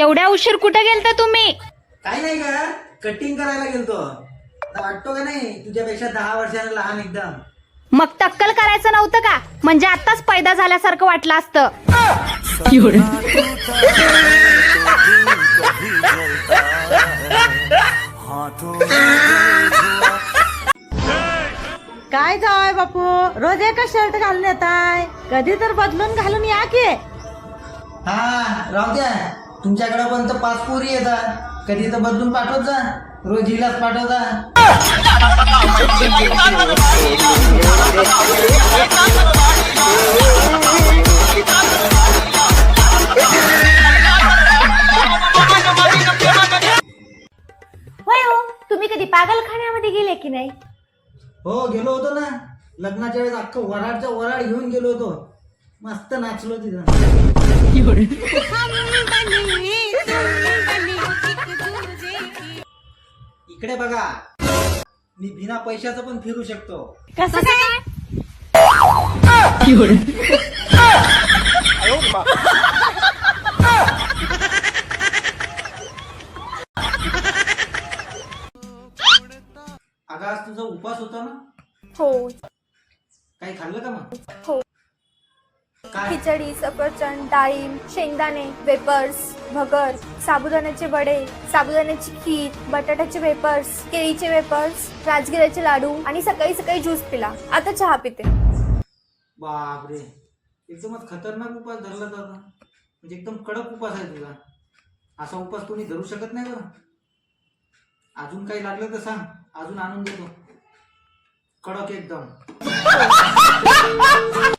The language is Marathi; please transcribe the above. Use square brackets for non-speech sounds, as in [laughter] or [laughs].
एवढ्या उशीर कुठे गेलता तुम्ही? काही नाही का कटिंग करायला गेलतो. आता वाटतो का नाही तुझ्यापेक्षा दहा वर्षांना लहान एकदम. मग टक्कल करायचं नव्हतं का? म्हणजे आताच पैदा झाल्यासारखं वाटलं असतं. काय जावाय बापू? रोज एकच शर्ट घालून येत आहे कधी तर बदलून घालून या की. हा राहू द्या. तुमच्याकडे पण तर पाच पोरी येतात. कधी तर बदलून पाठवत जा. रोज हिलाच पाठवता होय हो तुम्ही कधी पागलखान्यामध्ये गेले की नाही? हो गेलो होतो ना. लग्नाच्या वेळेस अख्खं वराडच्या वराड घेऊन गेलो होतो. मस्त नाचलो तिथं. इकडे बघा. मी बिना पैशाचं पण फिरू शकतो. कसं काय? अगं आज तुझा उपास होता ना? हो. काही खाल्लं का मग? हो. खिचडी सफरचंद डाळिंब शेंगदाणे वेपर्स भगर साबुदाण्याचे वडे साबुदाण्याची खीर बटाट्याचे वेपर्स केळीचे वेपर्स राजगिऱ्याचे लाडू आणि सकाळी सकाळी ज्यूस पिला. आता चहा पिते. बापरे. एकदमच खतरनाक उपास धरला जाता म्हणजे एकदम कडक उपास आहे तुझा. असा उपास कोणी धरू शकत नाही बरं. अजून काही लागलं तर सांग. अजून आणून देतो. कडक एकदम. [laughs]